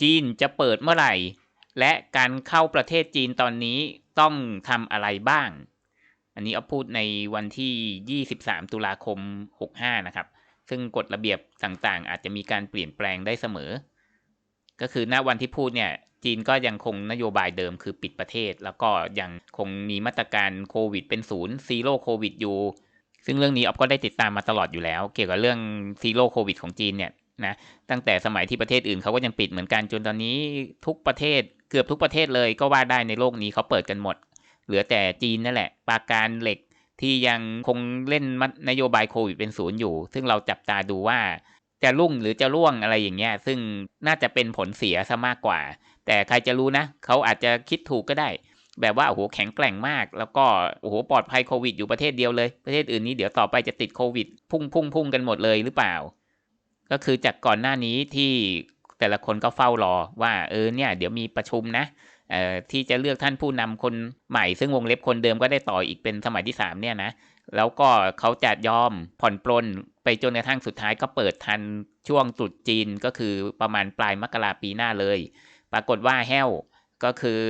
จีนจะเปิดเมื่อไหร่ และการเข้าประเทศจีนตอนนี้ต้องทำอะไรบ้าง อันนี้เอาพูดในวันที่ 23 ตุลาคม 65 นะครับ ซึ่งกฎระเบียบต่างๆ อาจจะมีการเปลี่ยนแปลงได้เสมอ ก็คือณวันที่พูดเนี่ย จีนก็ยังคงนโยบายเดิมคือปิดประเทศ แล้วก็ยังคงมีมาตรการโควิดเป็นศูนย์ซีโร่โควิดอยู่ซึ่งเรื่องนี้ออฟก็ได้ติดตามมาตลอดอยู่แล้ว เกี่ยวกับเรื่องซีโร่โควิดของจีนเนี่ย นะตั้งแต่สมัยที่ประเทศอื่นเขาก็ยังปิดเหมือนกันจนตอนนี้ทุกประเทศเกือบทุกประเทศเลยก็ว่าได้ในโลกนี้เขาเปิดกันหมด เหลือแต่จีนนั่นแหละ ปาการเหล็กที่ยังคงเล่นนโยบายโควิดเป็นศูนย์อยู่ ซึ่งเราจับตาดูว่าจะรุ่งหรือจะร่วงอะไรอย่างเงี้ย ซึ่งน่าจะเป็นผลเสียซะมากกว่า แต่ใครจะรู้นะ เขาอาจจะคิดถูกก็ได้ แบบว่าโอ้โหแข็งแกร่งมาก แล้วก็โอ้โหปลอดภัยโควิดอยู่ประเทศเดียวเลย ประเทศอื่นนี้เดี๋ยวต่อไปจะติดโควิด พุ่งพุ่งพุ่งกันหมดเลยหรือเปล่า ก็คือจากก่อนหน้านี้ที่แต่ละคนก็เฝ้ารอว่าเออเนี่ยเดี๋ยวมีประชุมนะที่จะเลือกท่านผู้นำคนใหม่ ซึ่งวงเล็บคนเดิมก็ได้ต่ออีกเป็นสมัยที่3เนี่ยนะแล้วก็เขาจะยอมผ่อนปลนไปจนกระทั่งสุดท้ายก็เปิดทันช่วงตรุษจีนก็คือประมาณปลายมกราปีหน้าเลย ปรากฏว่าแห้ว ก็คือ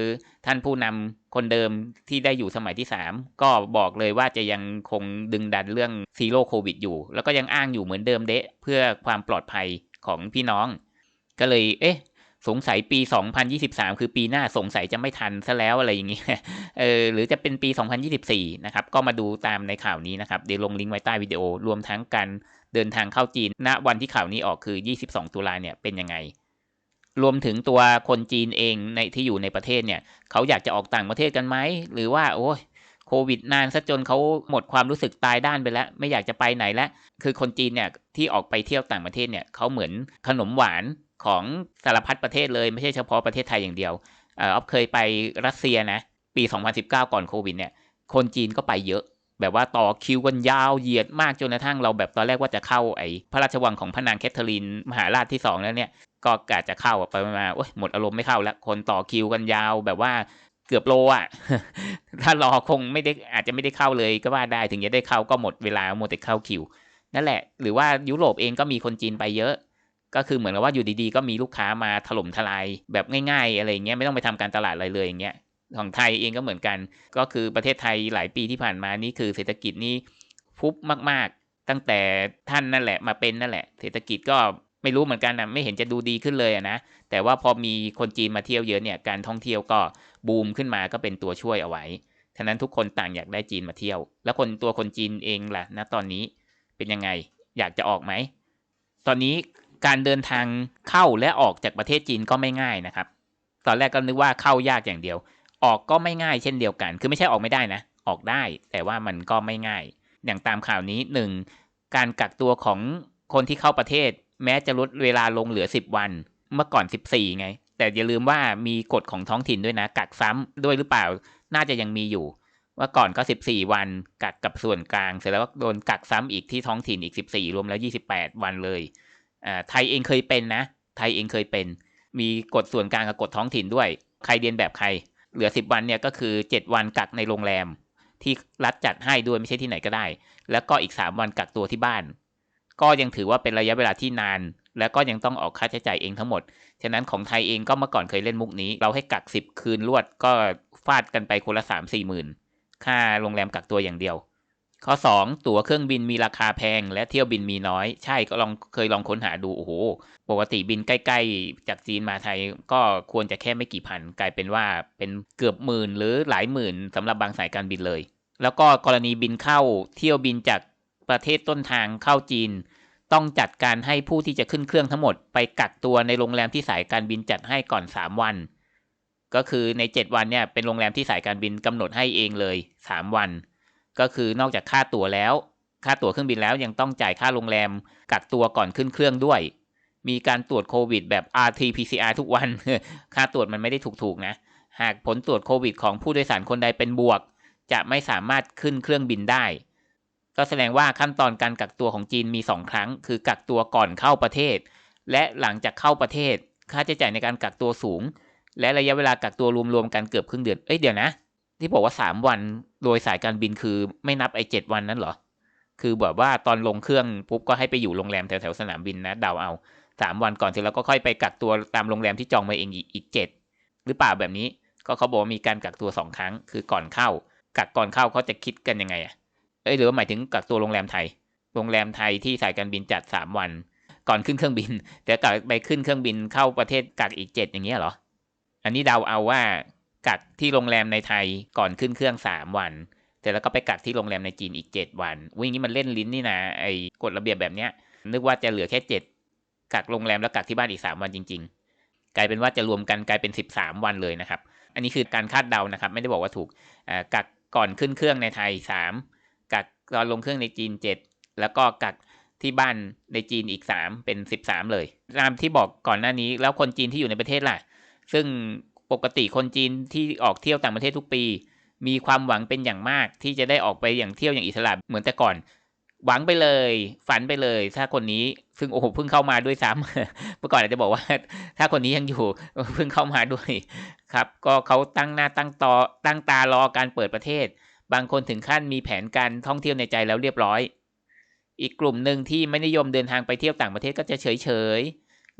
ท่านผู้นำคนเดิมที่ได้อยู่สมัยที่ 3 ก็บอกเลยว่าจะยังคงดึงดันเรื่องซีโร่โควิดอยู่ แล้วก็ยังอ้างอยู่เหมือนเดิมเดะเพื่อความปลอดภัยของพี่น้อง ก็เลยเอ๊ะสงสัยปี 2023 คือปีหน้าสงสัยจะไม่ทันซะแล้วอะไรอย่างเงี้ยเออ หรือจะเป็นปี 2024 นะครับ ก็มาดูตามในข่าวนี้นะครับ เดี๋ยวลงลิงก์ไว้ใต้วิดีโอ รวมทั้งการเดินทางเข้าจีน ณ วันที่ข่าวนี้ออกคือ 22 ตุลาเนี่ย เป็นยังไง รวมถึงตัวคนจีนเองในที่อยู่ในประเทศเนี่ยเขาอยากจะออกต่างประเทศกันไหมหรือว่าโอ้ยโควิดนานซะจนเขาหมดความรู้สึกตายด้านไปแล้ว ไม่อยากจะไปไหนแล้ว คือคนจีนเนี่ยที่ออกไปเที่ยวต่างประเทศเนี่ยเขาเหมือนขนมหวานของสารพัดประเทศเลยไม่ใช่เฉพาะประเทศไทยอย่างเดียวเอออเคยไปรัสเซียนะปี 2019 ก่อนโควิดเนี่ยคนจีนก็ไปเยอะ แบบว่าต่อคิวกันยาวเหยียดมากจนกระทั่งเราแบบตอนแรกว่าจะเข้าไอ้พระราชวังของพระนางแคทเธอรีนมหาราชที่สองแล้วเนี่ย ก็กะจจะเข้าไปมาโอ้ยหมดอารมณ์ไม่เข้าแล้ว คนต่อคิวกันยาวแบบว่าเกือบโลอะ ถ้ารอคงไม่ได้อาจจะไม่ได้เข้าเลยก็ว่าได้ถึงจะได้เข้าก็หมดเวลาหมดแต่เข้าคิว นั่นแหละ หรือว่ายุโรปเองก็มีคนจีนไปเยอะ ก็คือเหมือนกับว่าอยู่ดีๆ ก็มีลูกค้ามาถล่มทลายแบบง่าย ๆ อะไรเงี้ยไม่ต้องไปทำการตลาดอะไรเลยอย่างเงี้ยของไทยเองก็เหมือนกัน ก็คือประเทศไทยหลายปีที่ผ่านมานี่คือเศรษฐกิจนี่ฟุบมากๆ ตั้งแต่ท่านนั่นแหละมาเป็นนั่นแหละ เศรษฐกิจก็ ไม่รู้เหมือนกันนะไม่เห็นจะดูดีขึ้นเลยนะแต่ว่าพอมีคนจีนมาเที่ยวเยอะเนี่ยการท่องเที่ยวก็บูมขึ้นมาก็เป็นตัวช่วยเอาไว้ฉะนั้นทุกคนต่างอยากได้จีนมาเที่ยว แล้วคนตัวคนจีนเองล่ะนะตอนนี้เป็นยังไงอยากจะออกไหมตอนนี้การเดินทางเข้าและออกจากประเทศจีนก็ไม่ง่ายนะครับ ตอนแรกก็นึกว่าเข้ายากอย่างเดียว ออกก็ไม่ง่ายเช่นเดียวกัน คือไม่ใช่ออกไม่ได้นะ ออกได้แต่ว่ามันก็ไม่ง่าย อย่างตามข่าวนี้หนึ่งการกักตัวของคนที่เข้าประเทศ แม้จะลดเวลาลงเหลือ 10 วัน เมื่อก่อน 14 ไง แต่อย่าลืมว่ามีกฎของท้องถิ่นด้วยนะ กักซ้ำด้วยหรือเปล่า น่าจะยังมีอยู่ ว่าก่อนก็ 14 วัน กักกับส่วนกลาง เสร็จแล้วก็โดนกักซ้ำอีกที่ท้องถิ่นอีก 14 รวมแล้ว 28 วันเลยอ่าไทยเองเคยเป็นนะ ไทยเองเคยเป็น มีกฎส่วนกลางกับกฎท้องถิ่นด้วย ใครเรียนแบบใคร เหลือ 10 วันเนี่ยก็คือ 7 วันกักในโรงแรมที่รัฐจัดให้ด้วยไม่ใช่ที่ไหนก็ได้ แล้วก็อีก 3 วันกักตัวที่บ้าน ก็ยังถือว่าเป็นระยะเวลาที่นาน แล้วก็ยังต้องออกค่าใช้จ่ายเองทั้งหมด ฉะนั้นของไทยเองก็เมื่อก่อนเคยเล่นมุกนี้ เราให้กัก 10 คืนรวดก็ฟาดกันไปคนละ 3 4หมื่นค่าโรงแรมกักตัวอย่างเดียว ข้อ 2 ตั๋วเครื่องบินมีราคาแพง และเที่ยวบินมีน้อย ใช่ก็ลองเคยลองค้นหาดูโอ้โหปกติบินใกล้ ๆ จากจีนมาไทยก็ควรจะแค่ไม่กี่พัน กลายเป็นว่าเป็นเกือบหมื่นหรือหลายหมื่นสำหรับบางสายการบินเลย แล้วก็กรณีบินเข้าเที่ยวบินจาก ประเทศต้นทางเข้าจีน ต้องจัดการให้ผู้ที่จะขึ้นเครื่องทั้งหมด ไปกักตัวในโรงแรมที่สายการบินจัดให้ก่อน 3 วัน ก็คือใน 7 วันเนี่ยเป็นโรงแรมที่สายการบินกำหนดให้เองเลย 3 วัน ก็คือนอกจากค่าตั๋วแล้ว ค่าตั๋วเครื่องบินแล้วยังต้องจ่ายค่าโรงแรมกักตัวก่อนขึ้นเครื่องด้วย มีการตรวจโควิดแบบ RT-PCR ทุกวัน ค่าตรวจมันไม่ได้ถูกๆนะ หากผลตรวจโควิด ของผู้โดยสารคนใดเป็นบวก จะไม่สามารถขึ้นเครื่องบินได้ ก็แสดงว่าขั้นตอนการกักตัวของจีนมี 2 ครั้ง คือกักตัวก่อนเข้าประเทศ และหลังจากเข้าประเทศ ค่าใช้จ่ายในการกักตัวสูง และระยะเวลากักตัวรวมๆกันเกือบครึ่งเดือน เอ้ยเดี๋ยวนะ ที่บอกว่า 3 วันโดยสายการบินคือไม่นับไอ้เวันนั้นเหรอ คือแบบว่าตอนลงเครื่องปุ๊บก็ให้ไปอยู่โรงแรมแถวๆสนามบินนะเดาเอาสามวันก่อนเสร็จแล้วก็ค่อยไปกักตัวตามโรงแรมที่จองมาเองอีกเจ็ดหรือเปล่าแบบนี้ ก็เขาบอกว่ามีการกักตัวสองครั้ง คือก่อนเข้า กักก่อนเข้าเขาจะคิดกันยังไงอะ เอ้ยหรือว่าหมายถึงกักตัวโรงแรมไทย โรงแรมไทยที่สายการบินจัดสามวัน ก่อนขึ้นเครื่องบิน แต่กักไปขึ้นเครื่องบินเข้าประเทศกักอีกเจ็ดอย่างเงี้ยเหรอ อันนี้เดาเอาว่ากักที่โรงแรมในไทยก่อนขึ้นเครื่องสามวันแต่แล้วก็ไปกักที่โรงแรมในจีนอีกเจ็ดวันวิ่งนี้มันเล่นลิ้นนี่นะไอ้กฎระเบียบแบบเนี้ย นึกว่าจะเหลือแค่เจ็ดกักโรงแรมแล้วกักที่บ้านอีกสามวันจริง ๆ กลายเป็นว่าจะรวมกันกลายเป็นสิบสามวันเลยนะครับ อันนี้คือการคาดเดานะครับ ไม่ได้บอกว่าถูกกักก่อนขึ้นเครื่องในไทยสาม ตอนลงเครื่องในจีนเจ็ดแล้วก็กักที่บ้านในจีนอีกสามเป็นสิบสามเลยตามที่บอกก่อนหน้านี้แล้วคนจีนที่อยู่ในประเทศล่ะ ซึ่งปกติคนจีนที่ออกเที่ยวต่างประเทศทุกปี มีความหวังเป็นอย่างมากที่จะได้ออกไปอย่างเที่ยวอย่างอิสระเหมือนแต่ก่อน หวังไปเลย ฝันไปเลย ถ้าคนนี้ซึ่งโอ้โหเพิ่งเข้ามาด้วยซ้ำเมื่อก่อนอาจจะบอกว่า ถ้าคนนี้ยังอยู่เพิ่งเข้ามาด้วยครับ ก็เขาตั้งหน้าตั้งตอตั้งตารอการเปิดประเทศ บางคนถึงขั้นมีแผนการท่องเที่ยวในใจแล้วเรียบร้อย อีกกลุ่มหนึ่งที่ไม่นิยมเดินทางไปเที่ยวต่างประเทศก็จะเฉยเฉย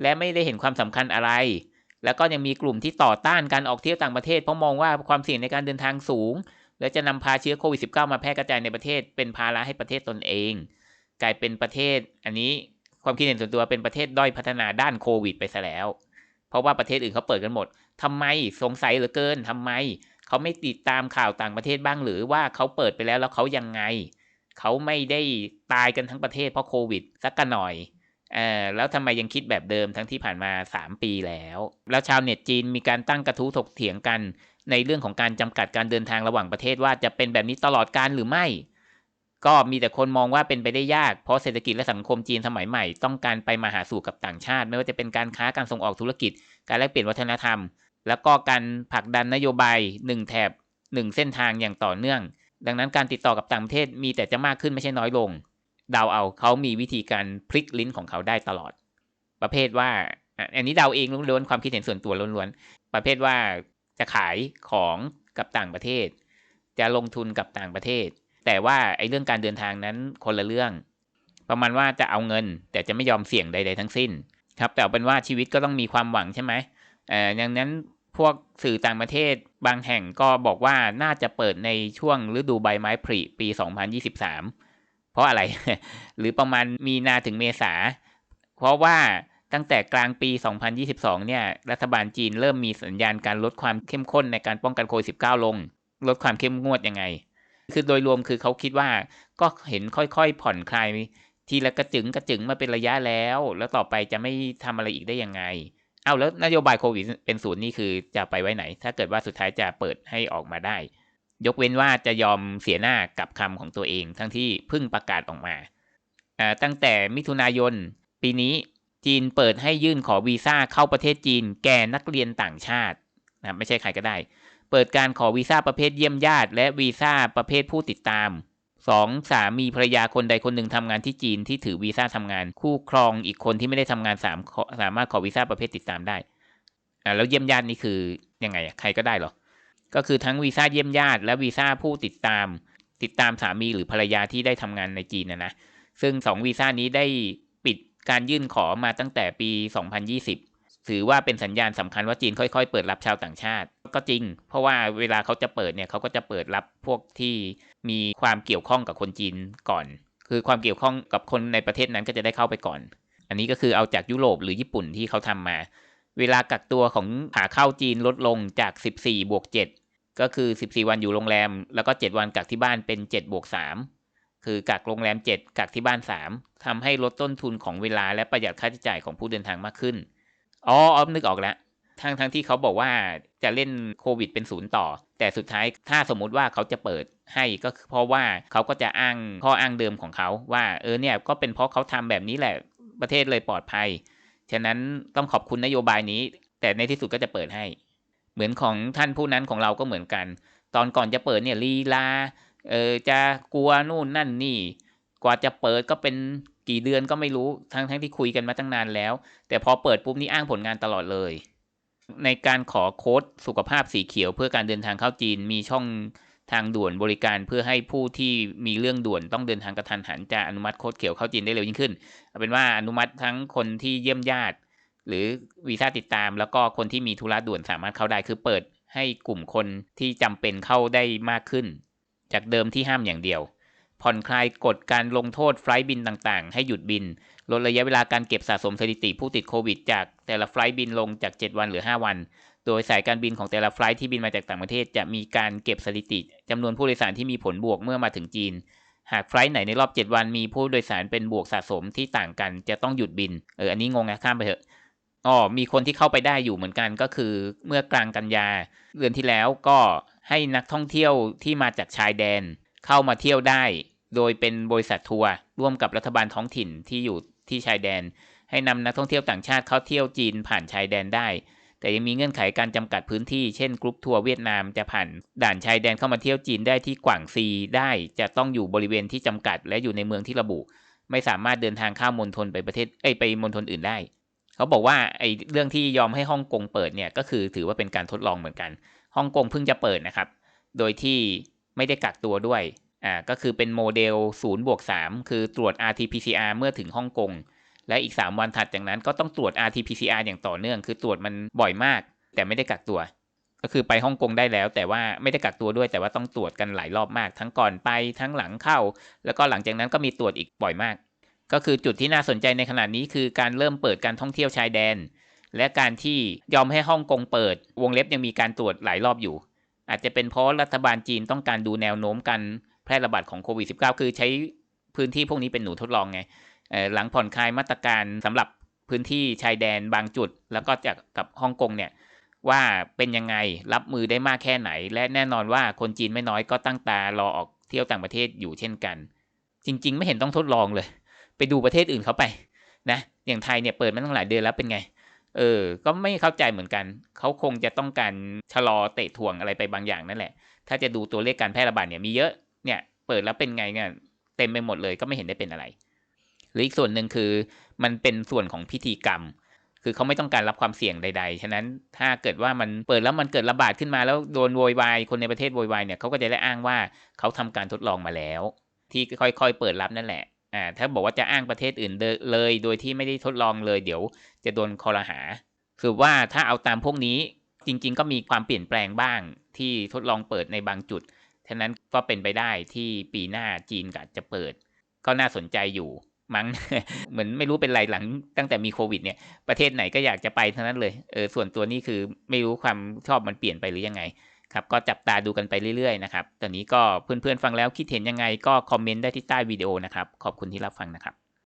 และไม่ได้เห็นความสำคัญอะไร แล้วก็ยังมีกลุ่มที่ต่อต้านการออกเที่ยวต่างประเทศเพราะมองว่าความเสี่ยงในการเดินทางสูง และจะนำพาเชื้อโควิด -19 มาแพร่กระจายในประเทศ เป็นภาระให้ประเทศตนเอง กลายเป็นประเทศ อันนี้ความคิดเห็นส่วนตัวเป็นประเทศด้อยพัฒนาด้านโควิด ไปซะแล้ว เพราะว่าประเทศอื่นเขาเปิดกันหมดทำไมสงสัยเหลือเกินทำไม เขาไม่ติดตามข่าวต่างประเทศบ้างหรือว่าเขาเปิดไปแล้วแล้วเขายังไง เขาไม่ได้ตายกันทั้งประเทศเพราะโควิดสักกันหน่อยเออแล้วทำไมยังคิดแบบเดิมทั้งที่ผ่านมา 3 ปีแล้ว แล้วชาวเน็ตจีนมีการตั้งกระทู้ถกเถียงกัน ในเรื่องของการจำกัดการเดินทางระหว่างประเทศว่าจะเป็นแบบนี้ตลอดการหรือไม่ ก็มีแต่คนมองว่าเป็นไปได้ยาก เพราะเศรษฐกิจและสังคมจีนสมัยใหม่ ต้องการไปมาหาสู่กับต่างชาติ ไม่ว่าจะเป็นการค้าการส่งออกธุรกิจ การแลกเปลี่ยนวัฒนธรรม แล้วก็การผลักดันนโยบาย 1 แถบ 1 เส้นทางอย่างต่อเนื่อง ดังนั้นการติดต่อกับต่างประเทศมีแต่จะมากขึ้นไม่ใช่น้อยลง เดาเอาเขามีวิธีการพลิกลิ้นของเขาได้ตลอด ประเภทว่าอันนี้เดาเองล้วนๆความคิดเห็นส่วนตัวล้วนๆประเภทว่าจะขายของกับต่างประเทศ จะลงทุนกับต่างประเทศ แต่ว่าไอ้เรื่องการเดินทางนั้นคนละเรื่อง ประมาณว่าจะเอาเงิน แต่จะไม่ยอมเสี่ยงใด ๆ ทั้งสิ้น ครับ แต่เป็นว่าชีวิตก็ต้องมีความหวังใช่ไหม เอ่อดังนั้นพวกสื่อต่างประเทศบางแห่งก็บอกว่าน่าจะเปิดในช่วงฤดูใบไม้ผลิปี 2023 เพราะอะไร หรือประมาณมีนาถึงเมษา เพราะว่าตั้งแต่กลางปี 2022 เนี่ย รัฐบาลจีนเริ่มมีสัญญาณการลดความเข้มข้นในการป้องกันโควิด -19 ลง ลดความเข้มงวดยังไง คือโดยรวมคือเขาคิดว่าก็เห็นค่อยๆผ่อนคลายทีละกระจึงกระจึงมาเป็นระยะแล้ว แล้วต่อไปจะไม่ทำอะไรอีกได้ยังไง เอาแล้วนโยบายโควิดเป็นศูนย์นี่คือจะไปไว้ไหน ถ้าเกิดว่าสุดท้ายจะเปิดให้ออกมาได้ ยกเว้นว่าจะยอมเสียหน้ากับคำของตัวเอง ทั้งที่เพิ่งประกาศออกมาตั้งแต่มิถุนายน ปีนี้จีนเปิดให้ยื่นขอวีซ่าเข้าประเทศจีน แก่นักเรียนต่างชาตินะไม่ใช่ใครก็ได้ เปิดการขอวีซ่าประเภทเยี่ยมญาติ และวีซ่าประเภทผู้ติดตาม สองสามีภรรยาคนใดคนหนึ่งทำงานที่จีนที่ถือวีซ่าทำงาน คู่ครองอีกคนที่ไม่ได้ทำงานสามสามารถขอวีซ่าประเภทติดตามได้แล้วเยี่ยมญาตินี่คือยังไงใครก็ได้หรอ ก็คือทั้งวีซ่าเยี่ยมญาติ และวีซ่าผู้ติดตาม ติดตามสามีหรือภรรยาที่ได้ทำงานในจีนนะนะซึ่ง 2 วีซ่านี้ได้ปิดการยื่นขอมาตั้งแต่ปี 2020 ถือว่าเป็นสัญญาณสำคัญว่าจีนค่อยๆ เปิดรับชาวต่างชาติ ก็จริง เพราะว่าเวลาเขาจะเปิดเนี่ยเขาก็จะเปิดรับพวกที่มีความเกี่ยวข้องกับคนจีนก่อน คือความเกี่ยวข้องกับคนในประเทศนั้นก็จะได้เข้าไปก่อน อันนี้ก็คือเอาจากยุโรปหรือญี่ปุ่นที่เขาทำมา เวลากักตัวของขาเข้าจีนลดลงจาก 14บวก7ก็คือ 14 วันอยู่โรงแรม แล้วก็ 7 วันกักที่บ้านเป็น7บวก3คือกักโรงแรม 7 กักที่บ้าน 3ทำให้ลดต้นทุนของเวลาและประหยัดค่าใช้จ่ายของผู้เดินทางมากขึ้นอ๋อออนึกออกแล้ว ทั้งทั้งที่เขาบอกว่าจะเล่นโควิดเป็นศูนย์ต่อ แต่สุดท้ายถ้าสมมุติว่าเขาจะเปิดให้ก็เพราะว่าเขาก็จะอ้างข้ออ้างเดิมของเขาว่าเออเนี่ยก็เป็นเพราะเขาทำแบบนี้แหละประเทศเลยปลอดภัย ฉะนั้นต้องขอบคุณนโยบายนี้ แต่ในที่สุดก็จะเปิดให้ เหมือนของท่านผู้นั้นของเราก็เหมือนกัน ตอนก่อนจะเปิดเนี่ยลีลาเออจะกลัวนู่นนั่นนี่ กว่าจะเปิดก็เป็นกี่เดือนก็ไม่รู้ทั้งทั้งที่คุยกันมาตั้งนานแล้ว แต่พอเปิดปุ๊บนี่อ้างผลงานตลอดเลย ในการขอโค้ดสุขภาพสีเขียว เพื่อการเดินทางเข้าจีนมีช่องทางด่วนบริการเพื่อให้ผู้ที่มีเรื่องด่วนต้องเดินทางกระทันหันจะอนุมัติโค้ดเขียวเข้าจีนได้เร็วยิ่งขึ้นเอาเป็นว่าอนุมัติทั้งคนที่เยี่ยมญาติ หรือวีซ่าติดตาม แล้วก็คนที่มีธุระด่วนสามารถเข้าได้คือเปิดให้กลุ่มคนที่จำเป็นเข้าได้มากขึ้น จากเดิมที่ห้ามอย่างเดียว ผ่อนคลายกฎการลงโทษไฟล์บินต่างๆ ให้หยุดบิน ลดระยะเวลาการเก็บสะสมสถิติผู้ติดโควิด จากแต่ละไฟล์บินลงจาก 7 วันหรือ 5 วัน โดยสายการบินของแต่ละไฟล์ที่บินมาจากต่างประเทศ จะมีการเก็บสถิติจำนวนผู้โดยสารที่มีผลบวกเมื่อมาถึงจีน หากไฟล์ไหนในรอบ 7 วันมีผู้โดยสารเป็นบวกสะสมที่ต่างกัน จะต้องหยุดบิน เออ อันนี้งงนะข้ามไปเถอะอ๋อมีคนที่เข้าไปได้อยู่เหมือนกันก็คือเมื่อกลางกันยาเดือนที่แล้วก็ให้นักท่องเที่ยวที่มาจากชายแดน เข้ามาเที่ยวได้ โดยเป็นบริษัททัวร์ร่วมกับรัฐบาลท้องถิ่นที่อยู่ที่ชายแดน ให้นำนักท่องเที่ยวต่างชาติเข้าเที่ยวจีนผ่านชายแดนได้ แต่ยังมีเงื่อนไขการจำกัดพื้นที่ เช่นกรุ๊ปทัวร์เวียดนามจะผ่านด่านชายแดนเข้ามาเที่ยวจีนได้ที่กวางซีได้ จะต้องอยู่บริเวณที่จำกัด และอยู่ในเมืองที่ระบุ ไม่สามารถเดินทางข้ามมณฑลไปประเทศเอ้ยไปมณฑลอื่นได้ เขาบอกว่าไอ้เรื่องที่ยอมให้ฮ่องกงเปิดเนี่ยก็คือถือว่าเป็นการทดลองเหมือนกันฮ่องกงเพิ่งจะเปิดนะครับ โดยที่ไม่ได้กักตัวด้วย อ่าก็คือเป็นโมเดล0บวก3คือตรวจ RT-PCR เมื่อถึงฮ่องกง และอีก 3 วันถัดจากนั้นก็ต้องตรวจ RT-PCR อย่างต่อเนื่อง คือตรวจมันบ่อยมาก แต่ไม่ได้กักตัว ก็คือไปฮ่องกงได้แล้ว แต่ว่าไม่ได้กักตัวด้วย แต่ว่าต้องตรวจกันหลายรอบมาก ทั้งก่อนไปทั้งหลังเข้า แล้วก็หลังจากนั้นก็มีตรวจอีกบ่อยมาก ก็คือจุดที่น่าสนใจในขณะนี้คือการเริ่มเปิดการท่องเที่ยวชายแดน และการที่ยอมให้ฮ่องกงเปิด วงเล็บยังมีการตรวจหลายรอบอยู่ อาจจะเป็นเพราะรัฐบาลจีนต้องการดูแนวโน้มกา รแพร่ระบาดของโควิด -19 คือใช้พื้นที่พวกนี้เป็นหนูทดลองไงหลังผ่อนคลายมาตรการสำหรับพื้นที่ชายแดนบางจุด แล้วก็จากกับฮ่องกงเนี่ยว่าเป็นยังไงรับมือได้มากแค่ไหน และแน่นอนว่าคนจีนไม่น้อยก็ตั้งตารอออกเที่ยวต่างประเทศอยู่เช่นกัน จริง ๆ ไม่เห็นต้องทดลองเลย ไปดูประเทศอื่นเขาไปนะอย่างไทยเนี่ยเปิดมาตั้งหลายเดือนแล้วเป็นไง เออ ก็ไม่เข้าใจเหมือนกัน เขาคงจะต้องการชะลอเตะถ่วงอะไรไปบางอย่างนั่นแหละ ถ้าจะดูตัวเลขการแพร่ระบาดเนี่ยมีเยอะ เนี่ย เปิดแล้วเป็นไงเนี่ยเต็มไปหมดเลยก็ไม่เห็นได้เป็นอะไร หรืออีกส่วนหนึ่งคือ มันเป็นส่วนของพิธีกรรม คือเขาไม่ต้องการรับความเสี่ยงใด ๆ ฉะนั้นถ้าเกิดว่ามันเปิดแล้วมันเกิดระบาดขึ้นมาแล้วโดนโวยวายคนในประเทศโวยวายเนี่ยเขาก็จะได้อ้างว่าเขาทำการทดลองมาแล้ว ที่ค่อยๆเปิดรับนั่นแหละอ่าถ้าบอกว่าจะอ้างประเทศอื่นเลย โดยที่ไม่ได้ทดลองเลย เดี๋ยวจะโดนคอรหา คือว่าถ้าเอาตามพวกนี้จริง ๆ ก็มีความเปลี่ยนแปลงบ้างที่ทดลองเปิดในบางจุด ฉะนั้นก็เป็นไปได้ที่ปีหน้าจีนก็จะเปิด ก็น่าสนใจอยู่มั้งเหมือนไม่รู้เป็นไรหลังตั้งแต่มีโควิด เนี่ยประเทศไหนก็อยากจะไปทั้งนั้นเลยเออส่วนตัวนี้คือไม่รู้ความชอบมันเปลี่ยนไปหรือยังไงครับก็จับตาดูกันไปเรื่อยๆนะครับตอนนี้ก็เพื่อนๆฟังแล้วคิดเห็นยังไงก็คอมเมนต์ได้ที่ใต้วิดีโอนะครับขอบคุณที่รับฟังนะครับ